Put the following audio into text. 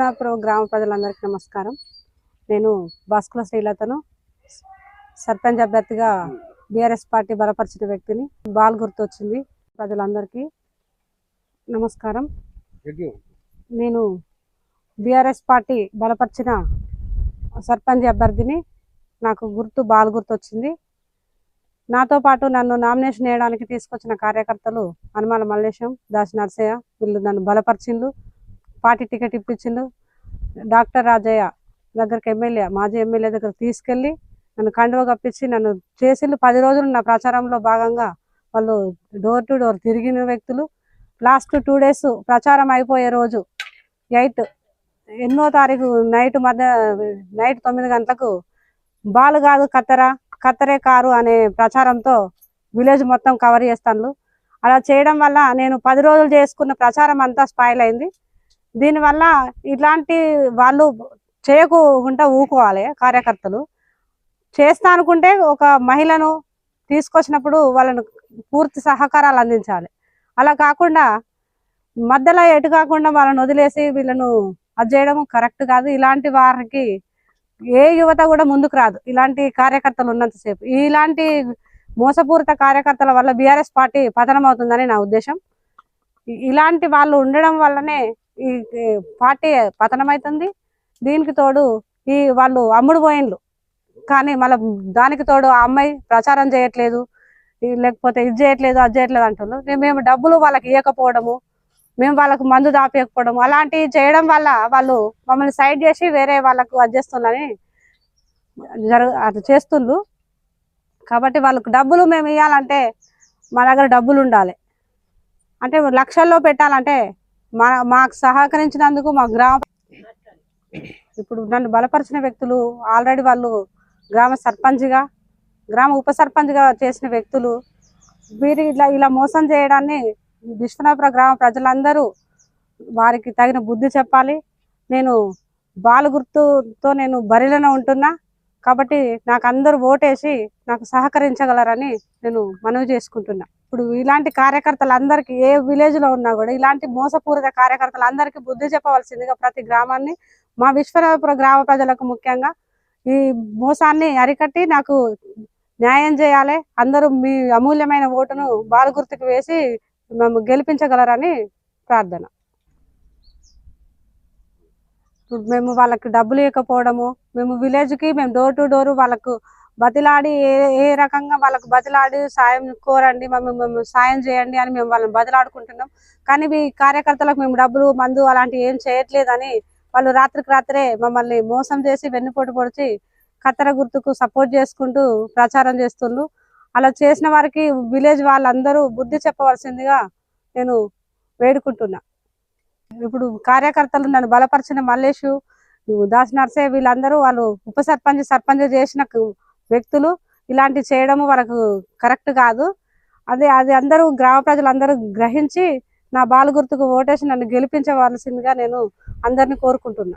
విశ్వనాథపురం గ్రామ ప్రజలందరికీ నమస్కారం. నేను భాస్కుల శ్రీలతను సర్పంచ్ అభ్యర్థిగా బీఆర్ఎస్ పార్టీ బలపరిచిన వ్యక్తిని బాల్ గుర్తొచ్చింది ప్రజలందరికీ నమస్కారం. నేను బీఆర్ఎస్ పార్టీ బలపరిచిన సర్పంచ్ అభ్యర్థిని నాకు గుర్తు బాల్ గుర్తొచ్చింది. నాతో పాటు నన్ను నామినేషన్ వేయడానికి తీసుకొచ్చిన కార్యకర్తలు హనుమాల మల్లేశం దాసి నర్సయ్య వీళ్ళు నన్ను బలపరిచిండ్రు. పార్టీ టికెట్ ఇప్పించిండు. డాక్టర్ రాజయ్య దగ్గరకు ఎమ్మెల్యే మాజీ ఎమ్మెల్యే దగ్గర తీసుకెళ్ళి నన్ను కండువ కప్పించి నన్ను చేసిండు. పది రోజులు నా ప్రచారంలో భాగంగా వాళ్ళు డోర్ టు డోర్ తిరిగిన వ్యక్తులు. లాస్ట్ టూ డేస్ ప్రచారం అయిపోయే రోజు ఎయిత్ ఎన్నో తారీఖు నైట్ మధ్య నైట్ తొమ్మిది గంటలకు బాలు కాదు కత్తెర కత్తెరే కారు అనే ప్రచారంతో విలేజ్ మొత్తం కవర్ చేస్తాను అలా చేయడం వల్ల నేను పది రోజులు చేసుకున్న ప్రచారం అంతా స్పాయిల్ అయింది. దీనివల్ల ఇట్లాంటి వాళ్ళు చేయకుండా ఊకోవాలి కార్యకర్తలు. చేస్తా అనుకుంటే ఒక మహిళను తీసుకొచ్చినప్పుడు వాళ్ళను పూర్తి సహకారాలు అందించాలి. అలా కాకుండా మధ్యలో ఎటు కాకుండా వాళ్ళని వదిలేసి వీళ్ళను అది చేయడం కరెక్ట్ కాదు. ఇలాంటి వారికి ఏ యువత కూడా ముందుకు రాదు. ఇలాంటి కార్యకర్తలు ఉన్నంతసేపు. ఇలాంటి మోసపూరిత కార్యకర్తల వల్ల బీఆర్ఎస్ పార్టీ పతనం అవుతుందని నా ఉద్దేశం. ఇలాంటి వాళ్ళు ఉండడం వల్లనే ఈ పార్టీ పతనమవుతుంది దీనికి తోడు ఈ వాళ్ళు అమ్ముడు పోయిండ్లు. కానీ మళ్ళీ దానికి తోడు ఆ అమ్మాయి ప్రచారం చేయట్లేదు. లేకపోతే ఇది చేయట్లేదు అది చేయట్లేదు అంటున్నారు మేము డబ్బులు వాళ్ళకి ఇవ్వకపోవడము మేము వాళ్ళకు మందు దాపేయకపోవడం అలాంటివి చేయడం వల్ల వాళ్ళు మమ్మల్ని సైడ్ చేసి వేరే వాళ్ళకు అది జరు అది అట్లా చేస్తుండ్రు. కాబట్టి వాళ్ళకు డబ్బులు మేము ఇవ్వాలంటే మా దగ్గర డబ్బులు ఉండాలి. అంటే లక్షల్లో పెట్టాలంటే మా మాకు సహకరించినందుకు మా గ్రామ ఇప్పుడు నన్ను బలపరిచిన వ్యక్తులు ఆల్రెడీ వాళ్ళు గ్రామ సర్పంచ్గా గ్రామ ఉప సర్పంచ్గా చేసిన వ్యక్తులు వీరి ఇలా ఇలా మోసం చేయడాన్ని విశ్వనాథపుర గ్రామ ప్రజలందరూ వారికి తగిన బుద్ధి చెప్పాలి. నేను బాల గుర్తుతో నేను బరిలోనే ఉంటున్నా. కాబట్టి నాకు అందరూ ఓటేసి నాకు సహకరించగలరని నేను మనవి చేసుకుంటున్నా. ఇప్పుడు ఇలాంటి కార్యకర్తలందరికీ ఏ విలేజ్లో ఉన్నా కూడా ఇలాంటి మోసపూరిత కార్యకర్తలందరికీ బుద్ధి చెప్పవలసిందిగా ప్రతి గ్రామాన్ని మా విశ్వనాథపుర గ్రామ ప్రజలకు ముఖ్యంగా ఈ మోసాన్ని అరికట్టి నాకు న్యాయం చేయాలి అందరూ మీ అమూల్యమైన ఓటును బాల గుర్తుకు వేసి మేము గెలిపించగలరని ప్రార్థన. ఇప్పుడు మేము వాళ్ళకి డబ్బులు ఇవ్వకపోవడము మేము విలేజ్కి మేము డోర్ టు డోర్ వాళ్ళకు బతిలాడి ఏ ఏ రకంగా వాళ్ళకు బతిలాడి సాయం కోరండి మేము సాయం చేయండి అని మేము వాళ్ళని బతిలాడుకుంటున్నాం. కానీ ఈ కార్యకర్తలకు మేము డబ్బులు మందు అలాంటివి ఏం చేయట్లేదని వాళ్ళు రాత్రికి రాత్రే మమ్మల్ని మోసం చేసి వెన్నుపోటు పొడిచి కత్తెర గుర్తుకు సపోర్ట్ చేసుకుంటూ ప్రచారం చేస్తుండ్రు. అలా చేసిన వారికి విలేజ్ వాళ్ళందరూ బుద్ధి చెప్పవలసిందిగా నేను వేడుకుంటున్నా. ఇప్పుడు కార్యకర్తలు నన్ను బలపరిచిన మల్లేషు దాస్ నర్సే వీళ్ళందరూ వాళ్ళు ఉప సర్పంచ్ సర్పంచ్ చేసిన వ్యక్తులు ఇలాంటి చేయడము వాళ్ళకు కరెక్ట్ కాదు. అది అది అందరూ గ్రామ ప్రజలందరూ గ్రహించి నా బాల గుర్తుకు ఓటేసి నన్ను గెలిపించవలసిందిగా నేను అందరిని కోరుకుంటున్నా.